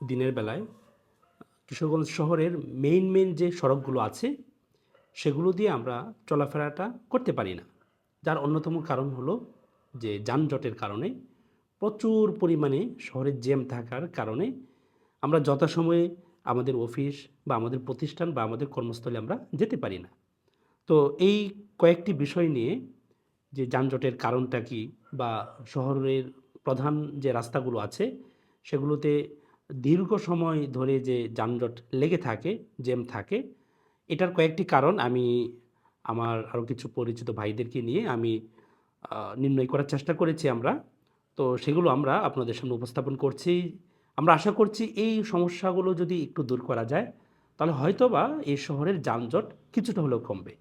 দিনের বেলায় কিশোরগঞ্জ শহরের মেইন মেইন যে সড়কগুলো আছে, সেগুলো দিয়ে আমরা চলাফেরাটা করতে পারি না। যার অন্যতম কারণ হলো যে যানজটের কারণে, প্রচুর পরিমাণে শহরের জ্যাম থাকার কারণে আমরা যথাসময়ে আমাদের অফিস বা আমাদের প্রতিষ্ঠান বা আমাদের কর্মস্থলে আমরা যেতে পারি না। তো এই কয়েকটি বিষয় নিয়ে যে যানজটের কারণটা কি বা শহরের প্রধান যে রাস্তাগুলো আছে সেগুলোতে দীর্ঘ সময় ধরে যে যানজট লেগে থাকে জেম থাকে, এটার কয়েকটি কারণ আমি আমার আরও কিছু পরিচিত ভাইদেরকে নিয়ে আমি নির্ণয় করার চেষ্টা করেছি আমরা। তো সেগুলো আমরা আপনাদের সামনে উপস্থাপন করছি। আমরা আশা করছি এই সমস্যাগুলো যদি একটু দূর করা যায়, তাহলে হয়তোবা এই শহরের যানজট কিছুটা হলেও কমবে।